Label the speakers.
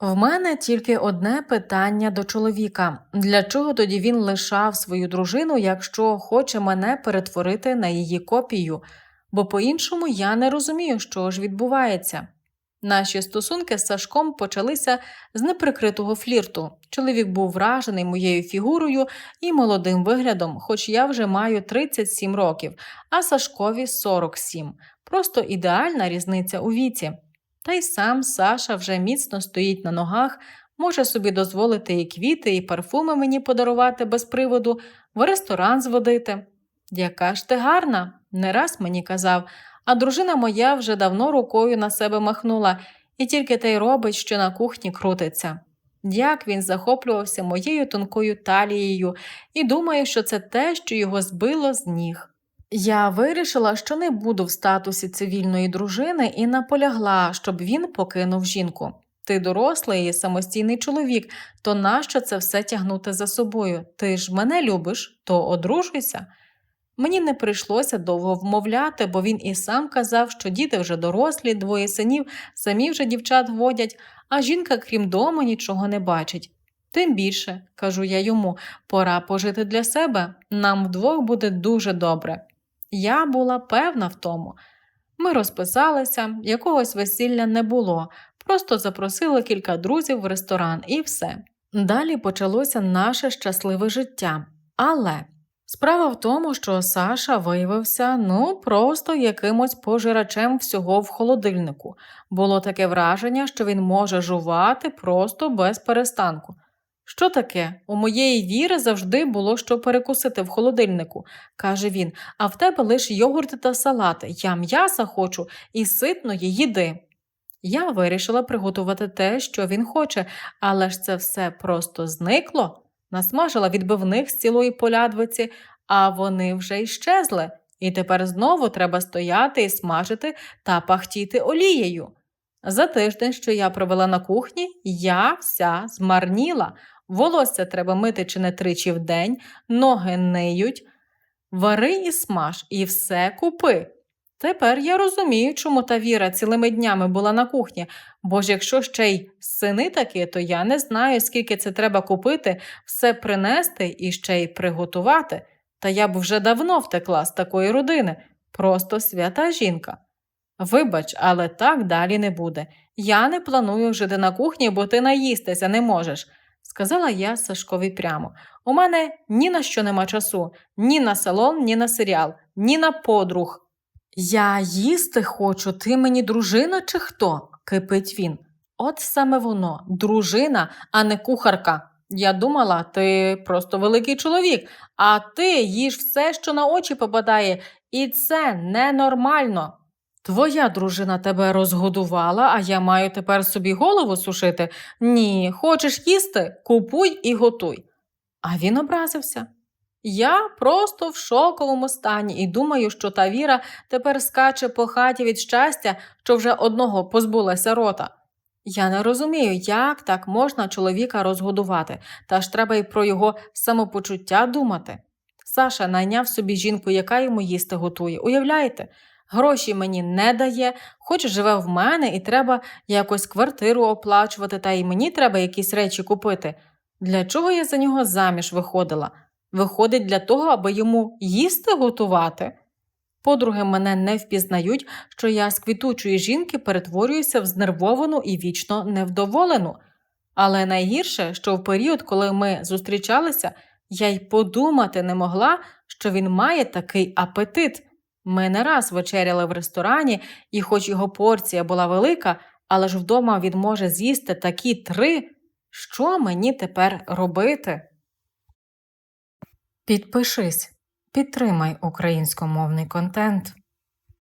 Speaker 1: В мене тільки одне питання до чоловіка: для чого тоді він лишав свою дружину, якщо хоче мене перетворити на її копію? Бо по-іншому я не розумію, що ж відбувається. Наші стосунки з Сашком почалися з неприкритого флірту. Чоловік був вражений моєю фігурою і молодим виглядом, хоч я вже маю 37 років, а Сашкові 47. Просто ідеальна різниця у віці. Та й сам Саша вже міцно стоїть на ногах, може собі дозволити і квіти, і парфуми мені подарувати без приводу, в ресторан зводити. Яка ж ти гарна, не раз мені казав, а дружина моя вже давно рукою на себе махнула і тільки те й робить, що на кухні крутиться. Як він захоплювався моєю тонкою талією і думаю, що це те, що його збило з ніг. Я вирішила, що не буду в статусі цивільної дружини і наполягла, щоб він покинув жінку. Ти дорослий і самостійний чоловік, то нащо це все тягнути за собою? Ти ж мене любиш, то одружуйся. Мені не прийшлося довго вмовляти, бо він і сам казав, що діти вже дорослі, двоє синів, самі вже дівчат водять, а жінка, крім дому, нічого не бачить. Тим більше, кажу я йому, пора пожити для себе, нам вдвох буде дуже добре. Я була певна в тому. Ми розписалися, якогось весілля не було, просто запросили кілька друзів в ресторан і все. Далі почалося наше щасливе життя. Але справа в тому, що Саша виявився ну просто якимось пожирачем всього в холодильнику. Було таке враження, що він може жувати просто без перестанку. Що таке? У моєї віри завжди було що перекусити в холодильнику, каже він, а в тебе лише йогурти та салати. Я м'яса хочу і ситної їди. Я вирішила приготувати те, що він хоче, але ж це все просто зникло. Насмажила відбивних з цілої полядвиці, а вони вже й щезли, і тепер знову треба стояти і смажити та пахтіти олією. За тиждень, що я провела на кухні, я вся змарніла. Волосся треба мити чи не тричі в день, ноги ниють, вари і смаж, і все купи. Тепер я розумію, чому та Віра цілими днями була на кухні, бо ж якщо ще й сини такі, то я не знаю, скільки це треба купити, все принести і ще й приготувати. Та я б вже давно втекла з такої родини, просто свята жінка. Вибач, але так далі не буде. Я не планую жити на кухні, бо ти наїстися не можеш сказала я Сашкові прямо. У мене ні на що нема часу, ні на салон, ні на серіал, ні на подруг. Я їсти хочу, ти мені дружина чи хто? кипить він. От саме воно, дружина, а не кухарка. Я думала, ти просто великий чоловік, а ти їж все, що на очі попадає, і це ненормально. Твоя дружина тебе розгодувала, а я маю тепер собі голову сушити? Ні, хочеш їсти? Купуй і готуй. А він образився. Я просто в шоковому стані і думаю, що та віра тепер скаче по хаті від щастя, що вже одного позбулася рота. Я не розумію, як так можна чоловіка розгодувати, та ж треба й про його самопочуття думати. Саша найняв собі жінку, яка йому їсти готує. Уявляєте? Гроші мені не дає, хоч живе в мене і треба якось квартиру оплачувати, та й мені треба якісь речі купити. Для чого я за нього заміж виходила? Виходить для того, аби йому їсти готувати. Подруги мене не впізнають, що я з квітучої жінки перетворююся в знервовану і вічно невдоволену. Але найгірше, що в період, коли ми зустрічалися, я й подумати не могла, що він має такий апетит. Ми не раз вечеряли в ресторані, і, хоч його порція була велика, але ж вдома він може з'їсти такі три. Що мені тепер робити? Підпишись, підтримай українськомовний контент.